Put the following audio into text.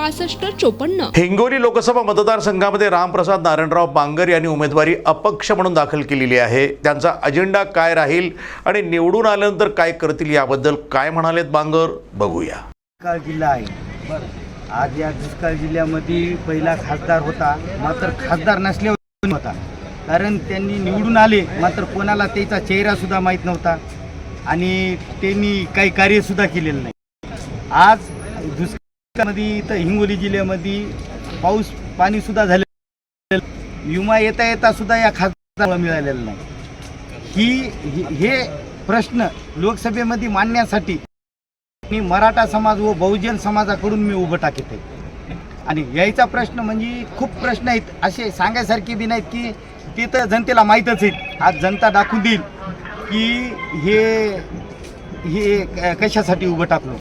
पासष्ट चोपन्न. हिंगोली लोकसभा मतदारसंघामध्ये रामप्रसाद नारायणराव बांगर यांनी उमेदवारी अपक्ष म्हणून दाखल केलेली आहे. त्यांचा अजेंडा काय राहील आणि निवडून आल्यानंतर काय करतील याबद्दल काय म्हणालेत बांगर? बघूया. दुष्काळ जिल्हा आहे. आज या दुष्काळ जिल्ह्यामध्ये पहिला खासदार होता मात्र खासदार नसल्यावर होता. कारण त्यांनी निवडून आले मात्र कोणाला त्याचा चेहरा सुद्धा माहीत नव्हता आणि त्यांनी काही कार्यसुद्धा केलेलं नाही. आज नदी इथं हिंगोली जिल्ह्यामध्ये पाऊस पाणीसुद्धा झाले विमा येता येता सुद्धा या खासदाराला मिळालेला नाही. ही हे प्रश्न लोकसभेमध्ये मांडण्यासाठी मी मराठा समाज व बहुजन समाजाकडून मी उभं टाकत आहे. आणि यायचा प्रश्न म्हणजे खूप प्रश्न आहेत असे सांगायसारखे बी नाहीत की ते तर जनतेला माहीतच आहेत. आज जनता दाखवून देईल की हे हे कशासाठी उभं टाकलो.